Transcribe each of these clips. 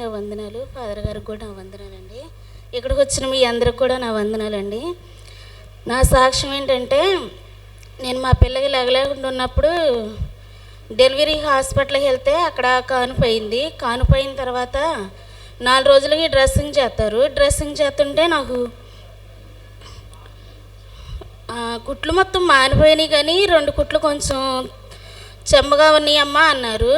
నా వందనాలు. ఫాదర్ గారికి కూడా నా వందనాలండి. ఇక్కడికి వచ్చిన మీ అందరికి కూడా నా వందనాలండి. నా సాక్ష్యం ఏంటంటే నేను మా పిల్లకి లెగలేకుండా ఉన్నప్పుడు డెలివరీ హాస్పిటల్కి వెళ్తే అక్కడ కానుపోయింది. కానుపోయిన తర్వాత నాలుగు రోజులకి డ్రెస్సింగ్ చేస్తారు. డ్రెస్సింగ్ చేస్తుంటే నాకు కుట్లు మొత్తం మానిపోయినాయి కానీ రెండు కుట్లు కొంచెం చెమ్మగా ఉన్నాయమ్మా అన్నారు.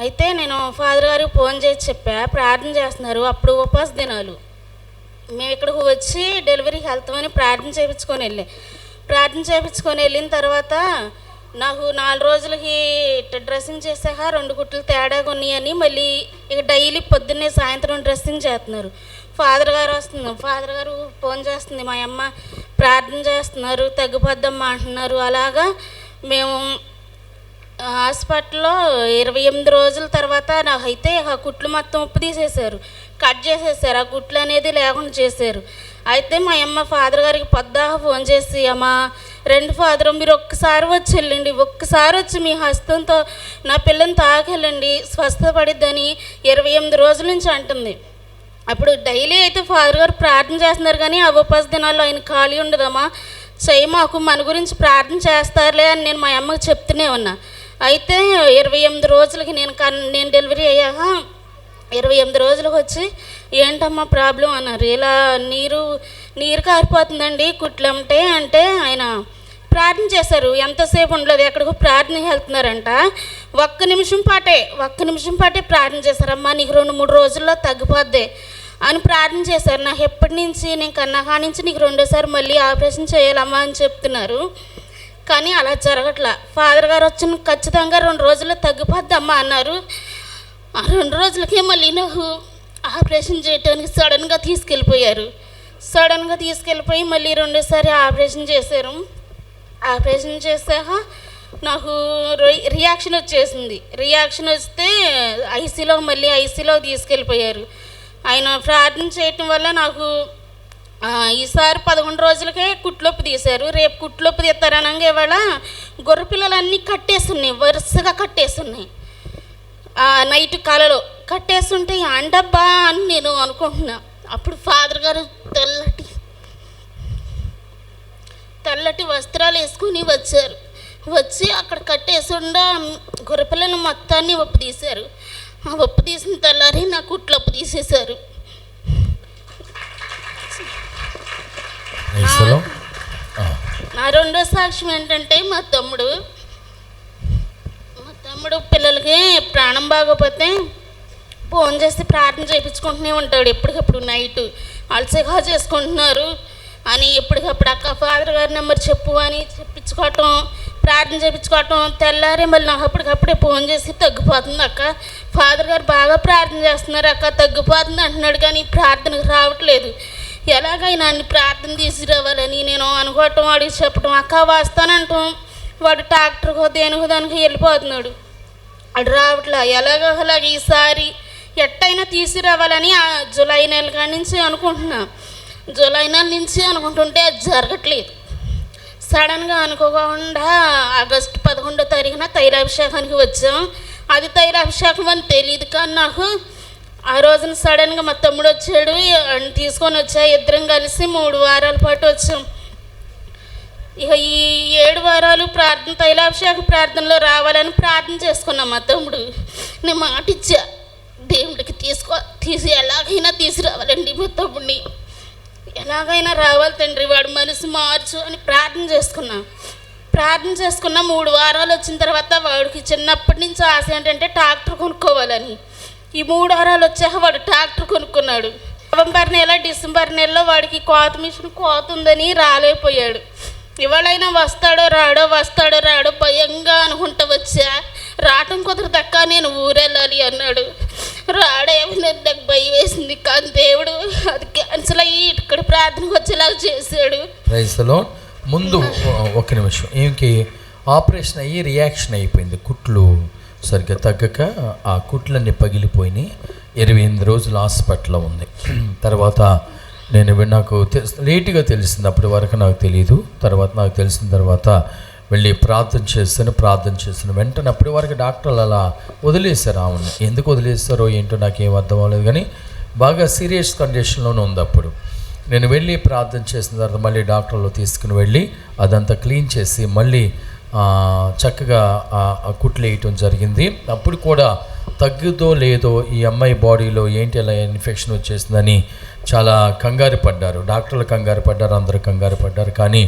అయితే నేను ఫాదర్ గారికి ఫోన్ చేసి చెప్పా ప్రార్థన చేస్తున్నారు. అప్పుడు ఉపవాస దినాలు. మేము ఇక్కడికి వచ్చి డెలివరీకి వెళ్తామని ప్రార్థన చేయించుకొని వెళ్ళే. ప్రార్థన చేయించుకొని వెళ్ళిన తర్వాత నాకు నాలుగు రోజులకి ఇట్ట డ్రెస్సింగ్ చేసాక రెండు గుట్టలు తేడాగా ఉన్నాయని మళ్ళీ ఇక డైలీ పొద్దున్నే సాయంత్రం డ్రెస్సింగ్ చేస్తున్నారు. ఫాదర్ గారు వస్తుంది ఫాదర్ గారు ఫోన్ చేస్తుంది మా అమ్మ ప్రార్థన చేస్తున్నారు తగ్గిపోద్దమ్మా అంటున్నారు. అలాగా మేము హాస్పిటల్లో ఇరవై ఎనిమిది రోజుల తర్వాత నాకైతే ఆ కుట్లు మొత్తం ఉప్పు తీసేశారు. కట్ చేసేసారు ఆ కుట్లు అనేది లేకుండా చేశారు. అయితే మా అమ్మ ఫాదర్ గారికి పొద్దాక ఫోన్ చేసి అమ్మ రెండు ఫాదర్ మీరు ఒక్కసారి వచ్చి వెళ్ళండి. ఒక్కసారి వచ్చి మీ హస్తంతో నా పిల్లని తాకెళ్ళండి. స్వస్థపడిద్దని ఇరవై ఎనిమిది రోజుల నుంచి అంటుంది. అప్పుడు డైలీ అయితే ఫాదర్ గారు ప్రార్థన చేస్తున్నారు కానీ ఆ ఉపాస దినాల్లో ఆయన ఖాళీ ఉండదమ్మా. చెయ్యి మాకు మన గురించి ప్రార్థన చేస్తారులే అని నేను మా అమ్మకి చెప్తూనే ఉన్నా. అయితే ఇరవై ఎనిమిది రోజులకి నేను కన్ నేను డెలివరీ అయ్యాక ఇరవై ఎనిమిది రోజులకు వచ్చి ఏంటమ్మా ప్రాబ్లం అన్నారు. ఇలా నీరు నీరు కారిపోతుందండి కుట్లంటే అంటే ఆయన ప్రార్థన చేశారు. ఎంతసేపు ఉండలేదు ఎక్కడికో ప్రార్థన వెళ్తున్నారంట. ఒక్క నిమిషం పాటే ఒక్క నిమిషం పాటే ప్రార్థన చేశారమ్మా నీకు రెండు మూడు రోజుల్లో తగ్గిపోద్ది అని ప్రార్థన చేశారు. నాకు ఎప్పటి నుంచి నేను కన్నా నుంచి నీకు రెండోసారి మళ్ళీ ఆపరేషన్ చేయాలమ్మా అని చెప్తున్నారు. కానీ అలా జరగట్లా. ఫాదర్ గారు వచ్చిన ఖచ్చితంగా రెండు రోజుల్లో తగ్గిపోద్దమ్మా అన్నారు. ఆ రెండు రోజులకే మళ్ళీ నాకు ఆపరేషన్ చేయడానికి సడన్గా తీసుకెళ్ళిపోయారు. సడన్గా తీసుకెళ్ళిపోయి మళ్ళీ రెండోసారి ఆపరేషన్ చేశారు. ఆపరేషన్ చేశాక నాకు రియాక్షన్ వచ్చేసింది. రియాక్షన్ వస్తే ఐసీలో మళ్ళీ ఐసీలో తీసుకెళ్ళిపోయారు. ఆయన ప్రార్థన చేయటం వల్ల నాకు ఈసారి పదకొండు రోజులకే కుట్లొప్పు తీశారు. రేపు కుట్లొప్పు తీస్తారనగా ఇవాళ గొర్రె పిల్లలన్నీ కట్టేస్తున్నాయి వరుసగా కట్టేస్తున్నాయి. నైట్ కలలో కట్టేస్తుంటే అండబ్బా అని నేను అనుకుంటున్నా. అప్పుడు ఫాదర్ గారు తెల్లటి తెల్లటి వస్త్రాలు వేసుకుని వచ్చారు. వచ్చి అక్కడ కట్టేసుండా గొర్రెపిల్లని మొత్తాన్ని ఒప్పు తీశారు. ఆ ఒప్పు తీసిన తెల్లారి నా కుట్లు ఒప్పు తీసేశారు. నా రెండో సాక్ష్యం ఏంటంటే మా తమ్ముడు మా తమ్ముడు పిల్లలకి ప్రాణం బాగోపోతే ఫోన్ చేసి ప్రార్థన చేయించుకుంటూనే ఉంటాడు. ఎప్పటికప్పుడు నైట్ అలసిగా చేసుకుంటున్నారు అని ఎప్పటికప్పుడు అక్క ఫాదర్ గారి నెంబర్ చెప్పు అని చెప్పించుకోవటం ప్రార్థన చేయించుకోవటం తెల్లారి మళ్ళీ నాకు అప్పటికప్పుడే ఫోన్ చేసి తగ్గిపోతుంది అక్క. ఫాదర్ గారు బాగా ప్రార్థన చేస్తున్నారు అక్క. తగ్గిపోతుంది అంటున్నాడు కానీ ప్రార్థనకు రావట్లేదు. ఎలాగైనా అన్ని ప్రార్థన తీసుకురావాలని నేను అనుకోవటం వాడికి చెప్పటం అక్క వస్తానంటాం వాడు ట్రాక్టర్కో దేనికో దానికి వెళ్ళిపోతున్నాడు. అటు రావట్లా ఎలాగో అలాగ ఈసారి ఎట్టయినా తీసుకురావాలని ఆ జూలై నెల కాడి నుంచి అనుకుంటున్నా. జూలై నెల నుంచి అనుకుంటుంటే అది జరగట్లేదు. సడన్గా అనుకోకుండా ఆగస్టు పదకొండో తారీఖున తైలాభిషేకానికి వచ్చాం. అది తైలాభిషేకం అని తెలియదు కానీ నాకు ఆ రోజున సడన్గా మా తమ్ముడు వచ్చాడు తీసుకొని వచ్చా ఇద్దరం కలిసి మూడు వారాల పాటు వచ్చాం. ఇక ఈ ఏడు వారాలు ప్రార్థన తైలాభిషేక ప్రార్థనలో రావాలని ప్రార్థన చేసుకున్నాం మా తమ్ముడు. నేను మాట ఇచ్చా దేవుడికి తీసుకో తీసి ఎలాగైనా తీసుకురావాలండి మా తమ్ముడిని. ఎలాగైనా రావాలి తండ్రి వాడు మనసు మార్చు అని ప్రార్థన చేసుకున్నాం. ప్రార్థన చేసుకున్న మూడు వారాలు వచ్చిన తర్వాత వాడికి చిన్నప్పటి నుంచి ఆశ ఏంటంటే ట్రాక్టర్ కొనుక్కోవాలని. ఈ మూడు వారాలు వచ్చాక వాడు ట్రాక్టర్ కొనుక్కున్నాడు. నవంబర్ నెల డిసెంబర్ నెలలో వాడికి కోత మిషన్ కోత ఉందని రాలేకపోయాడు. ఇవాళైనా వస్తాడో రాడో వస్తాడో రాడో భయంగా అనుకుంటా వచ్చా. రావటం కుదరదక్క నేను ఊరెళ్ళాలి అన్నాడు. రాడేమో నాకు భయం వేసింది కానీ దేవుడు అది క్యాన్సిల్ అయ్యి ఇక్కడ ప్రార్థనకు వచ్చేలాగా చేశాడు. ముందు ఒక నిమిషం. ఈమెకి ఆపరేషన్ అయ్యి రియాక్షన్ అయిపోయింది. కుట్లు సరిగ్గా తగ్గక ఆ కుట్లన్నీ పగిలిపోయినాయి. ఇరవై ఎనిమిది రోజులు హాస్పిటల్లో ఉంది. తర్వాత నేను నాకు లేటుగా తెలిసింది అప్పటి వరకు నాకు తెలియదు తర్వాత నాకు తెలిసిన తర్వాత వెళ్ళి ప్రార్థన చేస్తాను ప్రార్థన చేస్తాను. వెంటనే అప్పటి వరకు డాక్టర్లు అలా వదిలేశారు ఆమెను. ఎందుకు వదిలేస్తారో ఏంటో నాకేం అర్థం అవ్వలేదు కానీ బాగా సీరియస్ కండిషన్లోనే ఉంది అప్పుడు. నేను వెళ్ళి ప్రార్థన చేసిన తర్వాత మళ్ళీ డాక్టర్లో తీసుకుని వెళ్ళి అదంతా క్లీన్ చేసి మళ్ళీ చక్కగా కుట్లేయటం కుట్లు వేయటం జరిగింది. అప్పుడు కూడా తగ్గుదో లేదో ఈ అమ్మాయి బాడీలో ఏంటి అలా ఇన్ఫెక్షన్ వచ్చేసిందని చాలా కంగారు పడ్డారు. డాక్టర్లు కంగారు పడ్డారు అందరూ కంగారు పడ్డారు. కానీ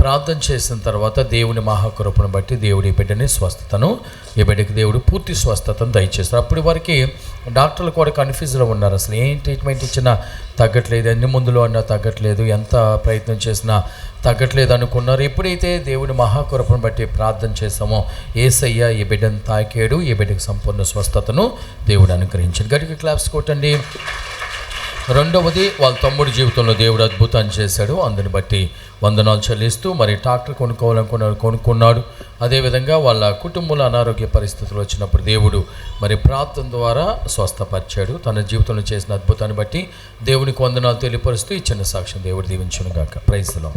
ప్రార్థన చేసిన తర్వాత దేవుని మహాకృపను బట్టి దేవుడి బిడ్డని స్వస్థతను ఈ బిడ్డకి దేవుడు పూర్తి స్వస్థతను దయచేస్తారు. అప్పటి వరకు డాక్టర్లు కూడా కన్ఫ్యూజ్లో ఉన్నారు. అసలు ఏం ట్రీట్మెంట్ ఇచ్చినా తగ్గట్లేదు ఎన్ని మందులు అన్నా తగ్గట్లేదు ఎంత ప్రయత్నం చేసినా తగ్గట్లేదు అనుకున్నారు. ఎప్పుడైతే దేవుని మహాకృపను బట్టి ప్రార్థన చేసామో ఏసయ్య ఈ బిడ్డను తాకాడు ఈ బిడ్డకి సంపూర్ణ స్వస్థతను దేవుడు అనుగ్రహించాడు. గడికి క్లాప్స్ కొట్టండి. రెండవది వాళ్ళ తమ్ముడి జీవితంలో దేవుడు అద్భుతాన్ని చేశాడు. అందుని బట్టి వందనాలు చెల్లిస్తూ మరి ట్రాక్టర్ కొనుక్కోవాలనుకున్నాడు కొనుక్కున్నాడు. అదేవిధంగా వాళ్ళ కుటుంబంలో అనారోగ్య పరిస్థితులు వచ్చినప్పుడు దేవుడు మరి ప్రార్థన ద్వారా స్వస్థపరిచాడు. తన జీవితంలో చేసిన అద్భుతాన్ని బట్టి దేవునికి వందనాలు తెలియపరుస్తూ ఈ చిన్న సాక్ష్యం దేవుడు దీవించును గాక ప్రైజ్లో